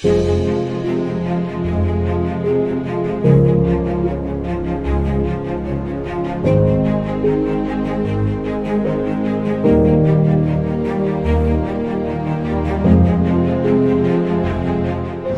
Thank you.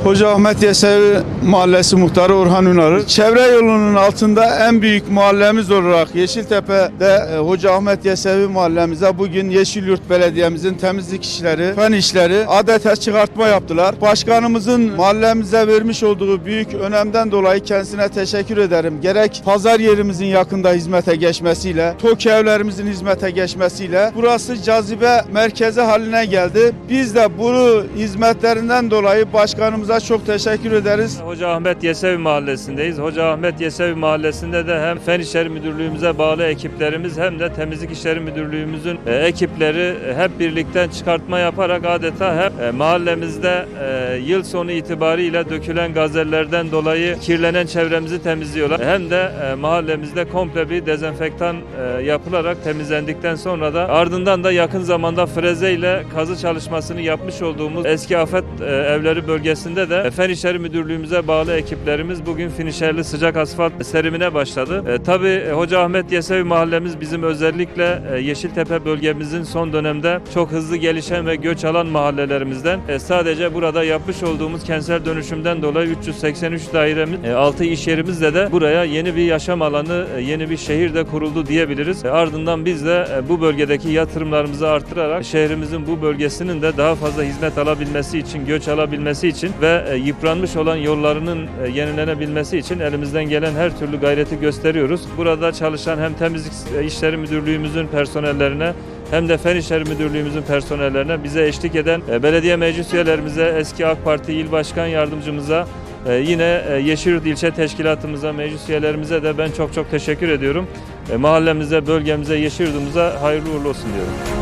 Hoca Ahmet Yesevi Mahallesi Muhtarı Orhan Ünarı. Çevre yolunun altında en büyük mahallemiz olarak Yeşiltepe'de e, Hoca Ahmet Yesevi Mahallemize bugün Yeşilyurt Belediye'mizin temizlik işleri, fen işleri adeta çıkartma yaptılar. Başkanımızın mahallemize vermiş olduğu büyük önemden dolayı kendisine teşekkür ederim. Gerek pazar yerimizin yakında hizmete geçmesiyle, TOKİ evlerimizin hizmete geçmesiyle burası cazibe merkezi haline geldi. Biz de bunu hizmetlerinden dolayı başkanımıza çok teşekkür ederiz. Hoca Ahmet Yesevi Mahallesi'ndeyiz. Hoca Ahmet Yesevi Mahallesi'nde de hem Fen İşleri Müdürlüğümüze bağlı ekiplerimiz hem de Temizlik İşleri Müdürlüğümüzün e, ekipleri e, hep birlikte çıkartma yaparak adeta hep e, mahallemizde yıl sonu itibariyle dökülen gazellerden dolayı kirlenen çevremizi temizliyorlar. Hem de mahallemizde komple bir dezenfektan yapılarak temizlendikten sonra da ardından da yakın zamanda freze ile kazı çalışmasını yapmış olduğumuz eski afet evleri bölgesinde de Fen Müdürlüğümüze bağlı ekiplerimiz bugün finişerli sıcak asfalt serimine başladı. E, tabii Hoca Ahmet Yesevi mahallemiz bizim özellikle e, Yeşiltepe bölgemizin son dönemde çok hızlı gelişen ve göç alan mahallelerimizden. E, sadece burada yapmış olduğumuz kentsel dönüşümden dolayı 383 dairemiz, e, 6 iş yerimizle de buraya yeni bir yaşam alanı, e, yeni bir şehir de kuruldu diyebiliriz. E, ardından biz de e, bu bölgedeki yatırımlarımızı artırarak şehrimizin bu bölgesinin de daha fazla hizmet alabilmesi için, göç alabilmesi için ve e, yıpranmış olan yollarının e, yenilenebilmesi için elimizden gelen her türlü gayreti gösteriyoruz. Burada çalışan hem Temizlik İşleri Müdürlüğümüzün personellerine hem de Fen İşleri Müdürlüğümüzün personellerine bize eşlik eden e, belediye meclis üyelerimize, eski AK Parti İl Başkan Yardımcımıza, e, yine e, Yeşilyurt İlçe Teşkilatımıza, meclis üyelerimize de ben çok çok teşekkür ediyorum. E, Mahallemize, bölgemize, Yeşilyurt'umuza hayırlı uğurlu olsun diyorum.